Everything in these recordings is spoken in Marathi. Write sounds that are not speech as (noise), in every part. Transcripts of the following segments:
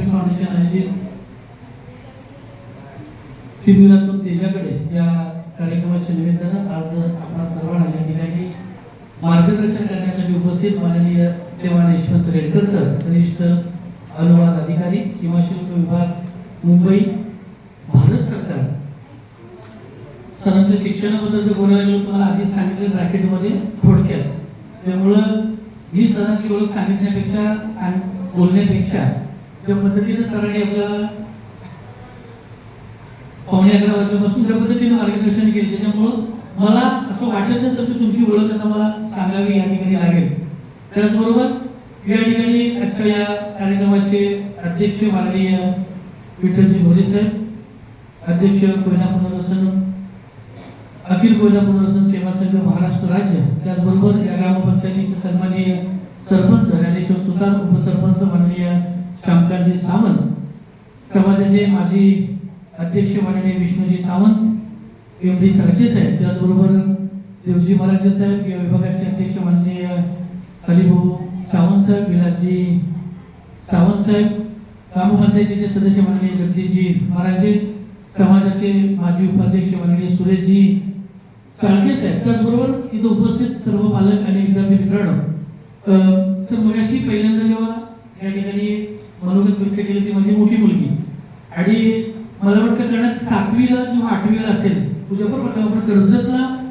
फाउंडेशन आयोजित शिबिरातून देशाकडे या कार्यक्रमाच्या निमित्तानं आज आपणा सर्वांना या ठिकाणी मार्गदर्शन करण्यासाठी उपस्थित माननीय देवान यशवंत रेडकर सर कनिष्ठ अनुवाद अधिकारी सीमाशुल्क विभाग मुंबई भारत सरकार. सरांच्या शिक्षणाबद्दल जर बोलायला गेलो तुम्हाला आधी सांगितलं ब्रॅकेटमध्ये थोडक्यात. त्यामुळं मी सरांची ओळख सांगितण्यापेक्षा सांग- बोलण्यापेक्षा ज्या पद्धतीने सरांनी आपल्याला पावणे अकरा वाजल्यापासून ज्या पद्धतीने मार्गदर्शन केले त्याच्यामुळं मला असं वाटत नसतं की तुमची ओळख आता मला सांगावी या ठिकाणी लागेल. त्याचबरोबर या ठिकाणी आजच्या या कार्यक्रमाचे अध्यक्ष माननीय विठ्ठलजी मोरे साहेब अध्यक्ष कोयना पुनर्वसन अखिल कोयना पुनर्वसन सेवा संघ महाराष्ट्र राज्य त्याचबरोबर या ग्रामपंचायतीचे सन्माननीय सरपंच ज्ञानेश्वर सुतार उपसरपंच माननीय श्यामकांतजी सावंत समाजाचे माजी अध्यक्ष माननीय विष्णूजी सावंत एम डी चाळके साहेब त्याचबरोबर देवजी मराठे साहेब या विभागाचे अध्यक्ष माननीय हरिभाऊ सावंत साहेब विलासजी सावंत साहेब ग्रामपंचायतीचे सदस्य माननीय जगदीशजी मराठे समाजाचे माजी उपाध्यक्ष माननीय सुरेशजी चाळके साहेब त्याचबरोबर इथं उपस्थित सर्व पालक आणि विद्यार्थी मित्रांनो सर मगाशी पहिल्यांदा जेव्हा या ठिकाणी मनोगत व्यक्त केली ती माझी मोठी मुलगी. आणि मला वाटतं कारण सातवीला किंवा आठवीला असेल तुझ्या बरोबर आपण कर्जतला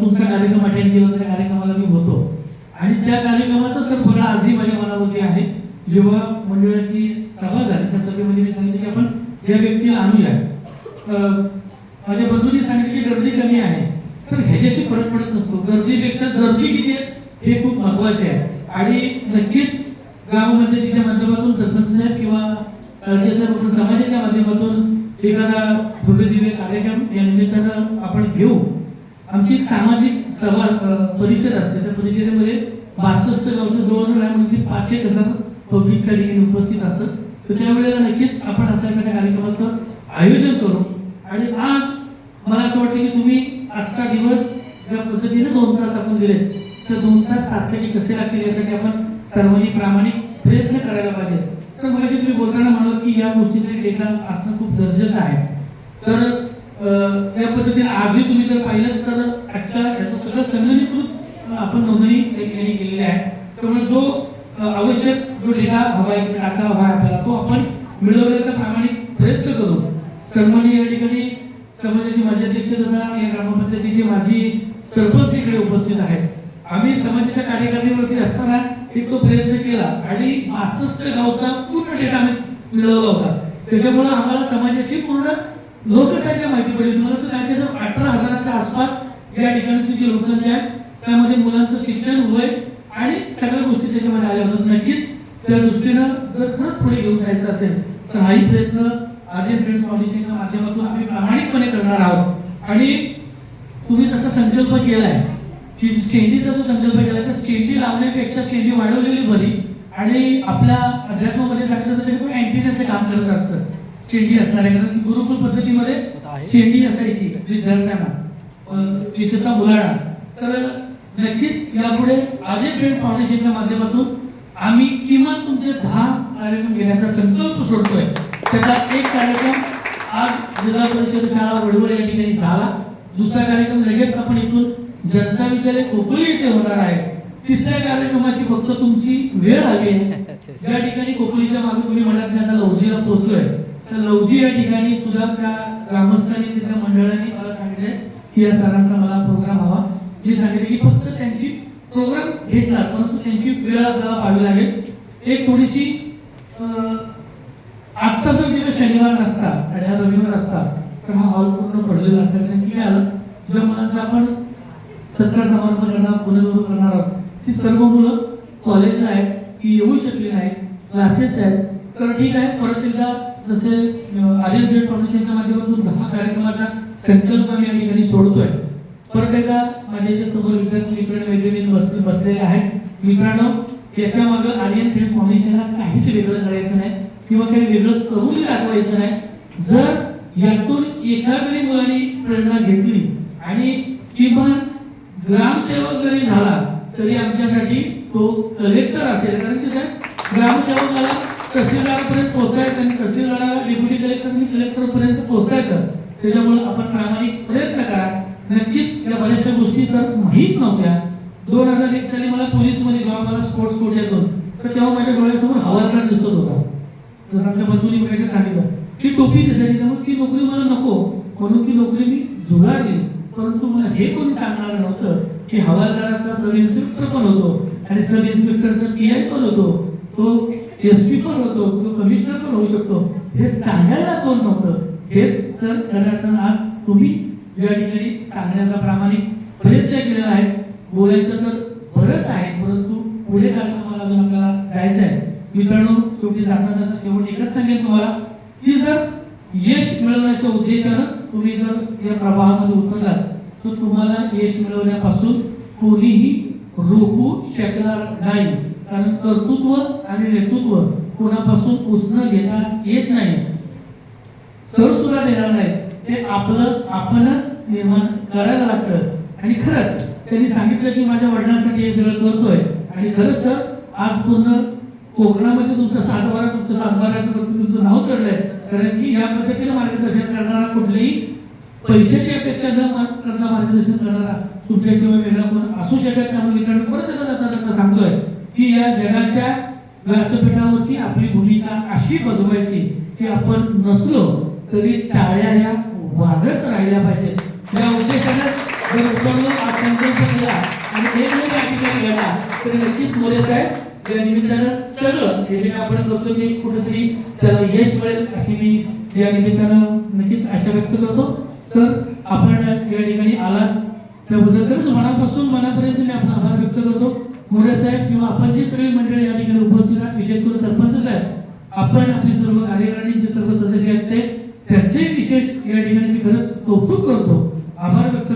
तुमचा कार्यक्रम अटेंड केला त्या कार्यक्रमाला मी होतो. आणि त्या कार्यक्रमाचा सर फळ आजही माझ्या मनामध्ये आहे. जेव्हा मंडळाची सभा झाली त्या सभेमध्ये मी सांगितलं की आपण या व्यक्तीला आणूया. अं, माझ्या बंधूंनी सांगितलं की गर्दी कमी आहे. सर ह्याच्याशी फरक पडत नसतो. गर्दीपेक्षा गर्दी किती आहे हे खूप महत्त्वाचे आहे. आणि नक्कीच ग्रामपंचायतीच्या माध्यमातून सरपंच साहेब किंवा चाळके साहेब समाजाच्या माध्यमातून एखादा भव्य कार्यक्रम या निमित्तानं आपण घेऊ. आमची सामाजिक सभा परिषद असते. त्या परिषदेमध्ये बासष्ट गावचं जवळजवळ म्हणजे पाच एक हजार पब्लिक त्या ठिकाणी उपस्थित असतं तर त्यावेळेला नक्कीच आपण अशा एखाद्या कार्यक्रमाचं आयोजन करू. आणि आज मला असं वाटतं की तुम्ही आजचा दिवस ज्या पद्धतीने दोन तास आपण दिले तर दोन तास सार्थकी कसे लागतील यासाठी आपण सर्वांनी प्रामाणिक प्रयत्न करायला पाहिजे. तर मला तुम्ही बोलताना म्हणाल की या गोष्टीचा डेटा असणं खूप गरजेचं आहे. तर अं, त्या पद्धतीने आजही तुम्ही जर पाहिलं तर आजच्या याचं सगळं संगणीकृत आपण नोंदणी त्या ठिकाणी केलेली आहे. त्यामुळे जो आवश्यक जो डेटा हवा आहे किंवा डाटा हवा आहे आपल्याला तो आपण मिळवण्याचा प्रामाणिक प्रयत्न करू. सन्मानी या ठिकाणी समाजाचे माजी अध्यक्ष तथा या ग्रामपंचायतीचे माझी सरपंच इकडे उपस्थित आहेत. आम्ही समाजाच्या कार्यकारिणीवरती असताना एक तो प्रयत्न केला आणि पासष्ट गावचा पूर्ण डेटा आम्ही मिळवला होता. त्याच्यामुळे आम्हाला समाजाची पूर्ण लोकसंख्या माहिती पडली. तुम्हाला तर त्यांच्या जर अठरा हजाराच्या आसपास या ठिकाणची जी लोकसंख्या आहे. त्यामध्ये मुलांचं शिक्षण वय आणि सगळ्या गोष्टी त्याच्यामध्ये आल्या होत्या. नक्कीच त्या दृष्टीनं जर खरंच पुढे घेऊन जायचं असेल तर हाही प्रयत्न आर्यन फ्रेंड्स फाउंडेशनच्या माध्यमातून आम्ही प्रामाणिकपणे करणार आहोत. आणि तुम्ही तसा संकल्प केलाय की शेंडीचा जो संकल्प केला तर स्टेंडी लावण्यापेक्षा स्टेंडी वाढवलेली बरी. आणि आपल्या अध्यात्मामध्ये सांगितलं तर तो अँटीनेचं काम करत असतं. स्टेंडी असणार आहे कारण गुरुकुल पद्धतीमध्ये शेंडी असायची म्हणजे विद्यार्थ्यांना विशेषतः मुलांना तर नक्कीच यापुढे आजय फ्रेंड्स फाउंडेशनच्या माध्यमातून आम्ही किमान तुमचे दहा कार्यक्रम घेण्याचा संकल्प सोडतोय. त्याचा एक कार्यक्रम आज जिल्हा परिषद शाळा वडवळ या ठिकाणी झाला. दुसरा कार्यक्रम लगेच आपण इथून जनता विद्यालय कोकळी येथे होणार आहे. तिसऱ्या कार्यक्रमाची फक्त तुमची वेळ आली आहे. (laughs) ज्या ठिकाणी कोकळीच्या मागे तुम्ही म्हणत नाही आता लवजीला पोहोचलोय तर लवजी या ठिकाणी सुद्धा त्या ग्रामस्थांनी तिथल्या मंडळांनी मला सांगितलंय की या सरांचा मला प्रोग्राम हवा. मी सांगितले की फक्त त्यांची प्रोग्राम घेतला परंतु त्यांची वेळ आपल्याला पाहावी लागेल. एक थोडीशी अं, आजचा जर दिवस शनिवार नसता आणि हा रविवार असता तर हा हॉल पूर्ण पडलेला असता की काय आलं? ज्या मुलांचा आपण सत्कार समारंभ करणार पुनर्वसन करणार आहोत. ती सर्व मुलं कॉलेजला आहेत ती येऊ शकली नाहीत. क्लासेस आहेत. तर ठीक आहे परत एकदा जसे आर्यन जेट फाउंडेशनच्या माध्यमातून दहा कार्यक्रमाचा संकल्प आम्ही या ठिकाणी सोडतोय. परत एकदा माझ्यासमोर विद्यार्थी मित्र मैत्रिणी बसले बसलेले आहेत. मित्रांनो याच्या मागे आर्यन जेट फाउंडेशनला काहीच वेगळं करायचं नाही किंवा काही वेगळं करूनही दाखवायचं नाही. जर यातून एखाद्या मुलांनी प्रेरणा घेतली आणि किमान ग्रामसेवक जरी झाला तरी आमच्यासाठी तो कलेक्टर असेल. कारण की काय ग्रामसेवकाला तहसीलदारापर्यंत पोहोचायचं आणि तहसीलदाराला डेप्युटी कलेक्टर आणि कलेक्टर येतं पोहोचायचं त्याच्यामुळे आपण प्रामाणिक प्रयत्न करा. नक्कीच या बऱ्याचशा गोष्टी सर माहीत नव्हत्या. दोन हजार वीस साली मला पोलीसमध्ये जेव्हा मला स्पोर्ट्स कोट्यातून तर तेव्हा माझ्या डोळ्यासमोर हवालदार दिसत होता. जसं आमच्या बंधूंनी मिळायचं सांगितलं ती टोपी दिसायची त्यामुळे ती नोकरी मला नको. म्हणून ती नोकरी मी झुगारली परंतु मला हे कोणी सांगणार नव्हतं की हवालदार असता सब इन्स्पेक्टर पण होतो आणि सब इन्स्पेक्टरचा पी आय पण होतो. तो एस पी पण होतो तो कमिशनर पण होऊ शकतो. हे सांगायला कोण नव्हतं? हेच सर खऱ्या अर्थानं आज तुम्ही या ठिकाणी सांगण्याचा प्रामाणिक प्रयत्न केलेला आहे. बोलायचं तर बरंच आहे परंतु पुढे कार्यक्रमाला अजून आपल्याला जायचं आहे. मित्रांनो शेवटी जाता जाता शेवट एकच सांगेन तुम्हाला की जर यश मिळवण्याच्या उद्देशानं तुम्ही जर या प्रवाहामध्ये उतरलात तर तुम्हाला यश मिळवण्यापासून कोणीही रोखू शकणार नाही. कारण कर्तृत्व आणि नेतृत्व कोणापासून उसणं घेता येत नाही. सर सुद्धा देणार नाही. ते आपलं आपणच निर्माण करायला लागतं. आणि खरंच त्यांनी सांगितलं की माझ्या वडिलांसाठी हे सगळं करतोय. आणि खरंच सर आज पूर्ण कोकणामध्ये तुमचं सातबारा तुमचं सातबाराचं तुमचं नाव चढलं. कारण की या पद्धतीने मार्गदर्शन करणारा कुठलेही पैशाची अपेक्षा न करता मार्गदर्शन करणारा तुमच्याशिवाय वेगळा कोण असू शकत नाही. कारण मित्रांनो परत जाता जाता सांगतोय की या जगाच्या व्यासपीठावरती आपली भूमिका अशी बजवायची की आपण नसलो तरी टाळ्या या वाजत राहिल्या पाहिजेत. या उद्देशाने जर उतरलो आज संकल्प केला आणि एक जर या ठिकाणी घडला तर नक्कीच मोरे साहेब या निमित्तानं सगळं हे जे आपण करतो ते कुठेतरी त्याला यश मिळेल अशी मी या निमित्तानं नक्कीच आशा व्यक्त करतो. सर आपण या ठिकाणी आलात. त्याबद्दल खरंच मनापासून मनापर्यंत मी आपण आभार व्यक्त करतो. मोरे साहेब किंवा आपण जी सगळी मंडळी या ठिकाणी उपस्थित आहात विशेष करून सरपंच साहेब आपण आपली सर्व कार्यकारिणी जे सर्व सदस्य आहेत ते त्यांचे विशेष या ठिकाणी मी खरंच कौतुक करतो. आभार व्यक्त